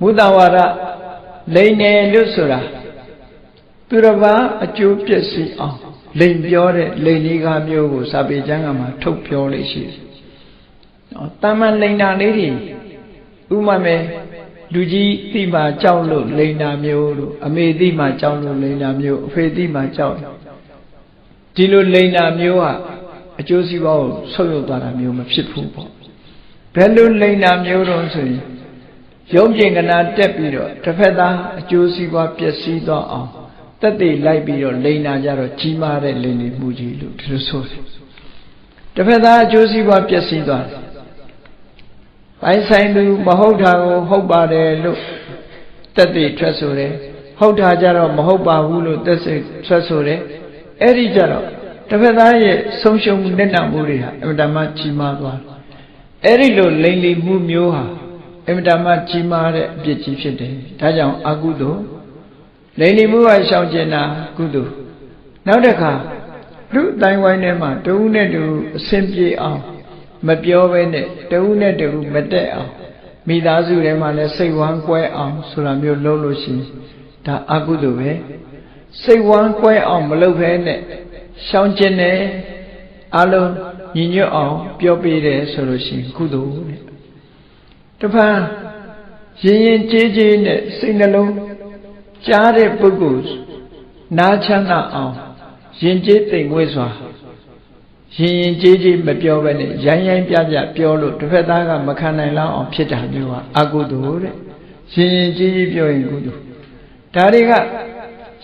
မုဒ္ဒဝါဒလိန်တယ်လို့ဆိုတာသူတစ်ပါးအကျိုးပျက်စီးအောင်လိန်ပြောတဲ့လိန်လေးကားမျိုးကိုစာပေကျမ်းကမှာထုတ်ပြောလို့ရှိတယ်။နော်တာမန်လိန်တာလေးတွေဥမာမဲ့လူကြီးသိမှကြောက်လို့လိန်တာမျိုးတို့အမေသိမှကြောက်လို့လိန်တာမျိုးအဖေသိမှကြောက်ဒီလိုလိန်တာမျိုးဟာအကျိုးစီးပွားကိုဆုပ်ယုပ်သွားတာမျိုးမဖြစ်ဘူးပေါ့ဘယ်လိုလိန်တာမျိုးတော့ဆိုရင် ရုံးပြင်ကနာတက်ပြီးတော့တစ်ဖက်သားအကျိုးစီးပွားပျက်စီးသွားအောင်တက်တည်လိုက်ပြီးတော့လိန်နာကြတော့ကြီးမားတဲ့လိန်နေမှုကြီးလို့ဒီလိုဆိုတယ်တစ်ဖက်သားအကျိုးစီးပွားပျက်စီးသွားတယ်ပိုင်ဆိုင်သူမဟုတ်တာကိုဟုတ်ပါတယ်လို့တက်တည်ထွက်ဆိုတယ်ဟုတ်တာကြတော့မဟုတ်ပါဘူးလို့တက်စိထွက်ဆိုတယ်အဲ့ဒီကြတော့တစ်ဖက်သားရဲ့ဆုံးရှုံးမှုနဲ့နာမှုတွေဟာအမှန်တမ်းကြီးမားသွားတယ်အဲ့ဒီလိုလိန်လီမှုမျိုးဟာ အမှန်တမ်းကြီးမားတဲ့အပြစ်ကြီးဖြစ်တယ်ဒါကြောင့်အကုသိုလ်လိန်လီမှုကရှောင်ကျင်တာကုသိုလ်နောက်တစ်ခါလူအတိုင်းဝိုင်းထဲမှာတဦးနဲ့တူအဆင်ပြေအောင်မပြောဘဲနဲ့တဦးနဲ့တူမတက်အောင်မိသားစုထဲမှာလည်းစိတ်ဝမ်းကွဲအောင်ဆိုတာမျိုးလုပ်လို့ရှိရင်ဒါအကုသိုလ်ပဲစိတ်ဝမ်းကွဲအောင်မလုပ်ဘဲနဲ့ရှောင်ကျင်တယ်အလုံးညီညွတ်အောင် ပြောပေးတယ်ဆိုလို့ရှိရင်ကုသိုလ်တဲ့ တပံရင်ရင်ကြေးကြေးနဲ့စိတ်နှလုံးကြားတဲ့ပုဂ္ဂိုလ်နားချမ်းသာအောင်ရင်ကျေးသိမ်မွေးစွာရင်ရင်ကြေးကြေးမပြောဘဲနဲ့ရိုင်းရိုင်းပြပြပြောလို့တစ်ဖက်သားကမခံနိုင်လောက်အောင်ဖြစ်တာမျိုးကအကုသိုလ်တဲ့ရင်ရင်ကြေးကြေးပြောရင်ကုသိုလ်ဒါတွေက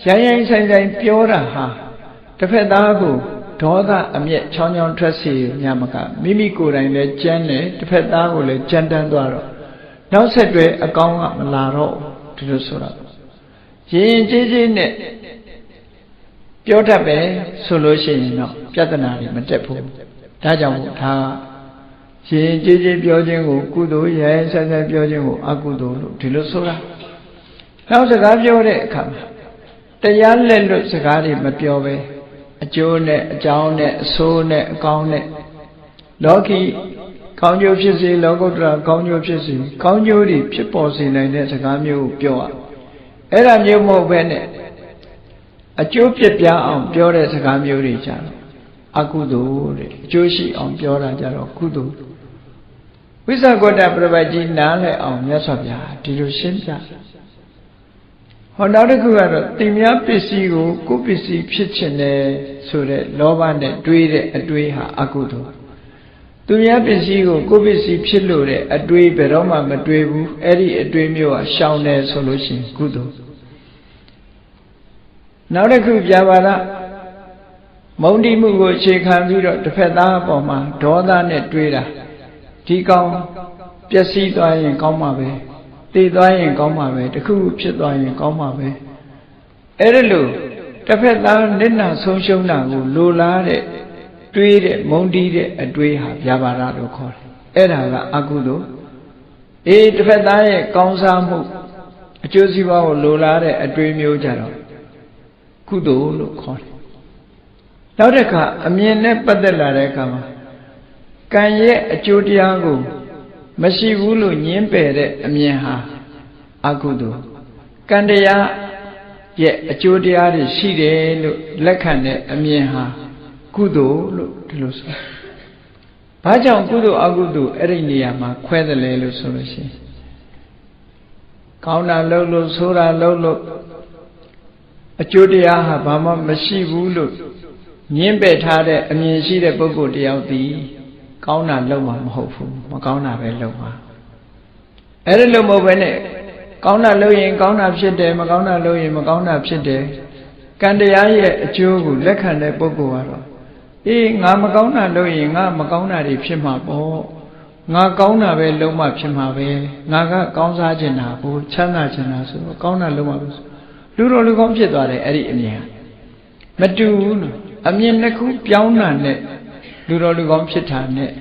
ရိုင်းရိုင်းဆိုင်ဆိုင်ပြောတာဟာတစ်ဖက်သားကို ဒေါသအမျက်ချောင်းချောင်းထွက်စေညမကမိမိကိုယ်တိုင်လည်းကြမ်းတယ်တစ်ဖက်သားကိုလည်းကြမ်းတမ်းသွားတော့နောက်ဆက်တွဲအကောင်းကမလာတော့ဒီလိုဆိုတာရင်ရင်ကြေးကြေးနဲ့ပြောတတ်ပဲဆိုလို့ရှိရင်တော့ပြဿနာတွေမတက်ဘူးဒါကြောင့်ဒါရင်ကြေးကြေးပြောခြင်းကိုကုသိုလ်ရဲဆက်ဆက်ပြောခြင်းကိုအကုသိုလ်လို့ဒီလိုဆိုတာနောက်စကားပြောတဲ့အခါမှာတရားလက်လွတ်စကားတွေမပြောပဲ အကျိုးနဲ့အကြောင်းနဲ့အဆိုးနဲ့အကောင်းနဲ့လောကီကောင်းကျိုးဖြစ်စေလောကုတ္တရာကောင်းကျိုးဖြစ်စေကောင်းကျိုးတွေဖြစ်ပေါ်စေနိုင်တဲ့စကားမျိုးကိုပြောရအဲ့ဒါမျိုးမဟုတ်ပဲနဲ့အကျိုးပြပြအောင်ပြောတဲ့စကားမျိုးတွေကြတော့အကုသိုလ်တဲ့အကျိုးရှိအောင်ပြောတာကြတော့ကုသိုလ်ဝိသကောတပြပတ်ကြီးနားလည်အောင်မြတ်စွာဘုရားဒီလိုရှင်းပြ ဟောနောက်တစ်ခုကတော့တင်များပစ္စည်းကိုကိုယ်ပစ္စည်းဖြစ်ခြင်းနဲ့ဆိုတဲ့လောဘနဲ့တွေးတဲ့အတွေးဟာအကုသိုလ်သူများပစ္စည်းကိုကိုယ်ပစ္စည်းဖြစ်လို့တဲ့အတွေးဘယ်တော့မှမတွေးဘူးအဲ့ဒီအတွေးမျိုးဟာရှောင်တယ်ဆိုလို့ရှိရင်ကုသိုလ်နောက်တစ်ခုပြပါလားမုံတိမှုကိုအခြေခံပြီးတော့တစ်ဖက်သားအပေါ်မှာဒေါသနဲ့တွေးတာဒီကောင်ပျက်စီးသွားရင်ကောင်းမှာပဲ တည်သွားရင်ကောင်းမှာပဲတခုဖြစ်သွားရင်ကောင်းမှာပဲအဲ့ဒါလို့တစ်ဖက်သားနစ်နာဆုံးရှုံးတာကိုလိုလားတဲ့တွေးတဲ့မုံတီးတဲ့အတွေးဟာဗျာပါဒလို့ခေါ်တယ်အဲ့ဒါကအကုသိုလ်အေးတစ်ဖက်သားရဲ့ကောင်းစားမှုအကျိုးစီးပွားကိုလိုလားတဲ့အတွေးမျိုးကြတော့ကုသိုလ်လို့ခေါ်တယ်နောက်တစ်ခါအမြင်နဲ့ပတ်သက်လာတဲ့အခါမှာကံရဲ့အကျိုးတရားကို မရှိဘူးလို့ညင်းပယ်တဲ့အမြင်ဟာအကုသိုလ်ကံတရားရဲ့အကျိုးတရားတွေရှိတယ်လို့လက်ခံတဲ့အမြင်ဟာကုသိုလ်လို့ဒီလိုဆို။ဘာကြောင့်ကုသိုလ်အကုသိုလ်အဲ့ဒီနေရာမှာခွဲတယ်လဲလို့ဆိုလို့ရှိရင်ကောင်းတာလုပ်လို့ဆိုးတာလုပ်လို့အကျိုးတရားဟာဘာမှမရှိဘူးလို့ညင်းပယ်ထားတဲ့အမြင်ရှိတဲ့ပုဂ္ဂိုလ်တယောက်သည် ကောင်းတာလုပ်မှာမဟုတ်ဘူးမကောင်းတာပဲလုပ်မှာအဲ့ဒါလို့မဟုတ်ဘဲနဲ့ကောင်းတာလုပ်ရင်ကောင်းတာဖြစ်တယ်မကောင်းတာလုပ်ရင်မကောင်းတာဖြစ်တယ်ကံတရားရဲ့အကျိုးကိုလက်ခံတဲ့ပုဂ္ဂိုလ်ကတော့အေးငါမကောင်းတာလုပ်ရင်ငါမကောင်းတာတွေဖြစ်မှာပေါ့ငါကောင်းတာပဲလုံးမဖြစ်မှာပဲငါကကောင်းစားခြင်းတာဘို့ချမ်းသာခြင်းတာဆိုတော့ကောင်းတာလုံးမလို့လူတော်လူကောင်းဖြစ်သွားတယ်အဲ့ဒီအမြင်မတူဘူးလို့အမြင်တစ်ခုပြောင်းတာနဲ့ လူတော်လူကောင်းဖြစ်တာနဲ့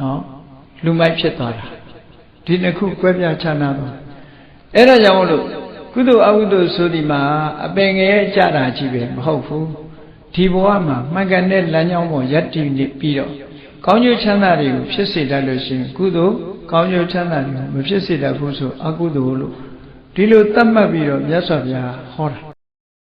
နော်လူမိုက်ဖြစ်သွားတာဒီနှစ်ခုကွဲပြားခြားနာသွားအဲ့ဒါကြောင့်မလို့ကုသိုလ်အကုသိုလ်ဆိုဒီမှာအပင်ငယ်ကြတာကြီးပဲမဟုတ်ဘူးဒီဘဝမှာမှန်ကန်တဲ့လမ်းကြောင်းပေါ်ယက်တည်နေပြီးတော့ကောင်းကျိုးချမ်းသာတွေကိုဖြစ်စေတတ်လို့ရှိရင်ကုသိုလ်ကောင်းကျိုးချမ်းသာတွေကိုမဖြစ်စေတတ်ဘူးဆိုအကုသိုလ်လို့ဒီလိုသတ်မှတ်ပြီးတော့မြတ်စွာဘုရားဟောတာ